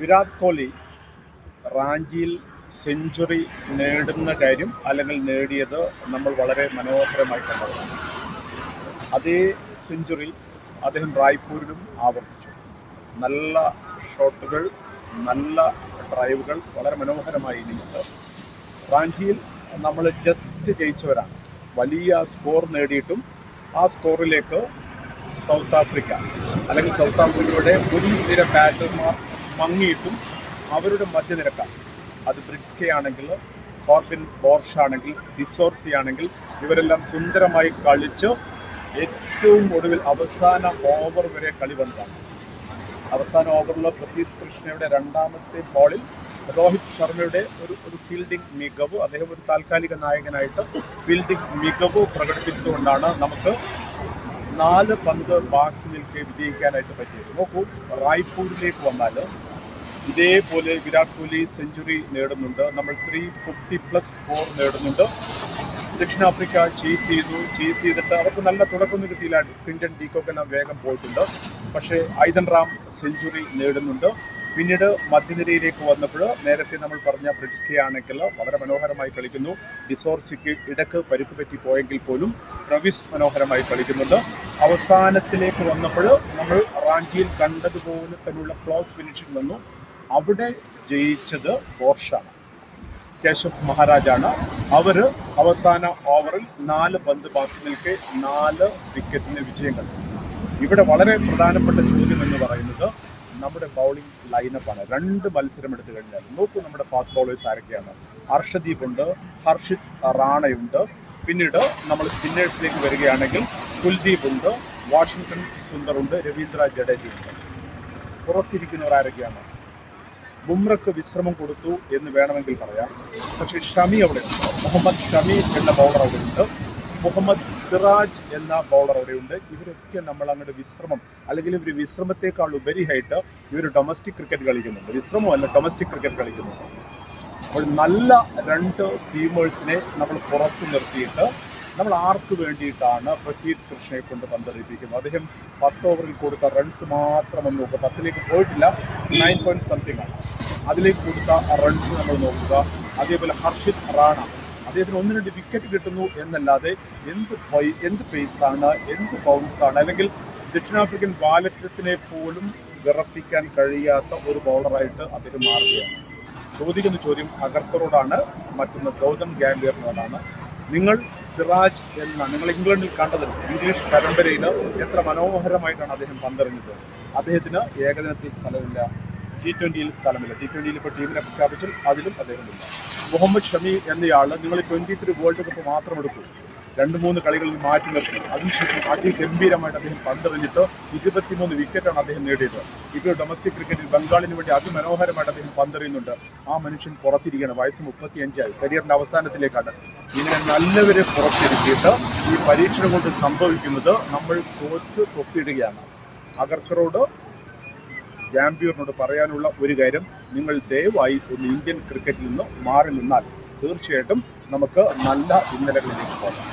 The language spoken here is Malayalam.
വിരാട് കോഹ്ലി റാഞ്ചിയിൽ സെഞ്ചുറി നേടുന്ന കാര്യം അല്ലെങ്കിൽ നേടിയത് നമ്മൾ വളരെ മനോഹരമായി കണ്ടതാണ്. അതേ സെഞ്ചുറി അദ്ദേഹം റായ്പൂരിലും ആവർത്തിച്ചു. നല്ല ഷോട്ടുകൾ നല്ല ഡ്രൈവുകൾ വളരെ മനോഹരമായി ഇന്നിങ്സ്. റാഞ്ചിയിൽ നമ്മൾ ജസ്റ്റ് ജയിച്ചവരാണ്. വലിയ സ്കോർ നേടിയിട്ടും ആ സ്കോറിലേക്ക് സൗത്ത് ആഫ്രിക്ക അല്ലെങ്കിൽ സൗത്ത് ആഫ്രിക്കയുടെ ഒരു നിര ബാറ്റർമാർ മങ്ങിയിട്ടും അവരുടെ മധ്യനിരക്ക അത് ബ്രിക്സ്കെ ആണെങ്കിൽ കോർബിൻ ബോർഷ് ആണെങ്കിൽ ഡിസോർസി ആണെങ്കിൽ ഇവരെല്ലാം സുന്ദരമായി കളിച്ച് ഏറ്റവും ഒടുവിൽ അവസാന ഓവർ വരെ കളി വന്നതാണ് അവസാന ഓവറിൽ പ്രസീത് കൃഷ്ണയുടെ രണ്ടാമത്തെ ബോളിൽ രോഹിത് ശർമ്മയുടെ ഒരു ഒരു ഫീൽഡിംഗ് മികവ് അദ്ദേഹം ഒരു താൽക്കാലിക നായകനായിട്ട് ഫീൽഡിംഗ് മികവ് പ്രകടിപ്പിച്ചുകൊണ്ടാണ് നമുക്ക് നാല് പന്ത് ബാക്കി നിൽക്കെ വിജയിക്കാനായിട്ട് പറ്റിയത്. നോക്കൂ റായ്പൂരിലേക്ക് വന്നാൽ ഇതേപോലെ വിരാട് കോഹ്ലി സെഞ്ചുറി നേടുന്നുണ്ട്. നമ്മൾ ത്രീ ഫിഫ്റ്റി പ്ലസ് സ്കോർ നേടുന്നുണ്ട്. ദക്ഷിണാഫ്രിക്ക ചേസ് ചെയ്തു. ചേസ് ചെയ്തിട്ട് അവർക്ക് നല്ല തുടക്കം കിട്ടിയില്ല. ക്വിന്റൻ ഡീക്കോക്കെല്ലാം വേഗം പോയിട്ടുണ്ട്. പക്ഷേ ഐതൻ റാം സെഞ്ചുറി നേടുന്നുണ്ട്. പിന്നീട് മധ്യനിരയിലേക്ക് വന്നപ്പോൾ നേരത്തെ നമ്മൾ പറഞ്ഞ ബ്രിഡ്സ്കെ ആണെങ്കിൽ വളരെ മനോഹരമായി കളിക്കുന്നു. ഡിസോർസിക്ക് ഇടയ്ക്ക് പരുക്ക് പറ്റി പോയെങ്കിൽ പോലും റവിസ് മനോഹരമായി കളിക്കുന്നുണ്ട്. അവസാനത്തിലേക്ക് വന്നപ്പോൾ നമ്മൾ റാഞ്ചിയിൽ കണ്ടതുപോലെ തന്നെയുള്ള ക്ലോസ് ഫിനിഷിംഗ് വന്നു. അവിടെ ജയിച്ചത് ബോർഷാണ്. കേശവ് മഹാരാജാണ്. അവർ അവസാന ഓവറിൽ നാല് പന്ത് ബാക്കി നിൽക്കെ നാല് വിക്കറ്റിന് വിജയം കണ്ടു. ഇവിടെ വളരെ പ്രധാനപ്പെട്ട ചോദ്യം എന്ന് പറയുന്നത് നമ്മുടെ ബൗളിംഗ് ലൈനപ്പാണ് രണ്ട് മത്സരം എടുത്തു കഴിഞ്ഞാൽ നോക്കൂ നമ്മുടെ ഫാസ്റ്റ് ബൗളേഴ്സ് ആരൊക്കെയാണ്. ഹർഷദീപ് ഉണ്ട് ഹർഷിത് റാണയുണ്ട്. പിന്നീട് നമ്മൾ സ്പിന്നേഴ്സിലേക്ക് വരികയാണെങ്കിൽ കുൽദീപ് ഉണ്ട് വാഷിംഗ്ടൺ സുന്ദർ ഉണ്ട് രവീന്ദ്ര ജഡേജ ഉണ്ട്. പുറത്തിരിക്കുന്നവർ ആരൊക്കെയാണ്? ബുംറക്ക് വിശ്രമം കൊടുത്തു എന്ന് വേണമെങ്കിൽ പറയാം. പക്ഷേ ഷമി അവിടെ മുഹമ്മദ് ഷമി എന്ന ബൗളർ അവിടെ ഉണ്ട്. മുഹമ്മദ് സിറാജ് എന്ന ബൗളർ അവിടെയുണ്ട് ഇവരൊക്കെ നമ്മൾ അങ്ങോട്ട് വിശ്രമം അല്ലെങ്കിൽ ഇവർ വിശ്രമത്തെക്കാൾ ഉപരിയായിട്ട് ഇവർ ഡൊമസ്റ്റിക് ക്രിക്കറ്റ് കളിക്കുന്നുണ്ട്. വിശ്രമമല്ല ഡൊമസ്റ്റിക് ക്രിക്കറ്റ് കളിക്കുന്നുണ്ട്. അപ്പോൾ നല്ല രണ്ട് സീമേഴ്സിനെ നമ്മൾ പുറത്തു നിർത്തിയിട്ട് നമ്മൾ ആർക്ക് വേണ്ടിയിട്ടാണ് പ്രസീദ് കൃഷ്ണയെ കൊണ്ട് പന്തറിയിപ്പിക്കുന്നത്? അദ്ദേഹം പത്ത് ഓവറിൽ കൊടുത്ത റൺസ് മാത്രം നോക്കുക പത്തിലേക്ക് പോയിട്ടില്ല. നയൻ പോയിന്റ് സംതിങ് ആണ്. അതിലേക്ക് കൊടുത്ത റൺസ് നമ്മൾ നോക്കുക. അതേപോലെ ഹർഷിത് റാണ അദ്ദേഹത്തിന് ഒന്ന് രണ്ട് വിക്കറ്റ് കിട്ടുന്നു എന്നല്ലാതെ എന്ത് എന്ത് പേസാണ് എന്ത് ബൗൺസാണ് അല്ലെങ്കിൽ ദക്ഷിണാഫ്രിക്കൻ ബാലക്ഷത്തിനെ പോലും വിറപ്പിക്കാൻ കഴിയാത്ത ഒരു ബൗളറായിട്ട് അദ്ദേഹം മാറുകയാണ്. ചോദിക്കുന്ന ചോദ്യം അഗർത്തറോടാണ് മറ്റൊന്ന് ഗൗതം ഗാംഭീറിനോടാണ്. നിങ്ങൾ സിറാജ് എന്ന നിങ്ങൾ ഇംഗ്ലണ്ടിൽ കണ്ടത് ഇംഗ്ലീഷ് പരമ്പരയിൽ എത്ര മനോഹരമായിട്ടാണ് അദ്ദേഹം പന്തെറിഞ്ഞത്? അദ്ദേഹത്തിന് ഏകദിനത്തിൽ സ്ഥലമില്ല. ടി ട്വന്റിയിൽ സ്ഥലമില്ല. ടി ട്വന്റിയിൽ ഇപ്പോൾ ടീമിനെ പ്രഖ്യാപിച്ചു അതിലും അദ്ദേഹമില്ല മുഹമ്മദ് ഷമി എന്നയാൾ നിങ്ങൾ ട്വന്റി ത്രീ വേൾഡ് കപ്പ് മാത്രം എടുക്കൂ രണ്ട് മൂന്ന് കളികളിൽ മാറ്റി നിർത്തി. അതിനുശേഷം അതിഗംഭീരമായിട്ട് അദ്ദേഹം പന്തെറിഞ്ഞിട്ട് ഇരുപത്തിമൂന്ന് വിക്കറ്റാണ് അദ്ദേഹം നേടിയത്. ഇപ്പോൾ ഡൊമസ്റ്റിക് ക്രിക്കറ്റിൽ ബംഗാളിന് വേണ്ടി അതിമനോഹരമായിട്ട് അദ്ദേഹം പന്തെറിയുന്നുണ്ട് ആ മനുഷ്യൻ പുറത്തിരിക്കുകയാണ്. വയസ്സ് മുപ്പത്തിയഞ്ചായി. കരിയറിന്റെ അവസാനത്തിലേക്കാണ്. ഇങ്ങനെ നല്ലവരെ പുറത്തിരുത്തിയിട്ട് ഈ പരീക്ഷണം കൊണ്ട് സംഭവിക്കുന്നത് നമ്മൾ തോറ്റ് തൊപ്പിടുകയാണ് അഗർക്കറോട് ഗാംബിയറിനോട് പറയാനുള്ള ഒരു കാര്യം നിങ്ങൾ ദയവായി ഒന്ന് ഇന്ത്യൻ ക്രിക്കറ്റിൽ നിന്ന് മാറി നിന്നാൽ തീർച്ചയായിട്ടും നമുക്ക് നല്ല ഇന്നലകളിലേക്ക് പോകാം.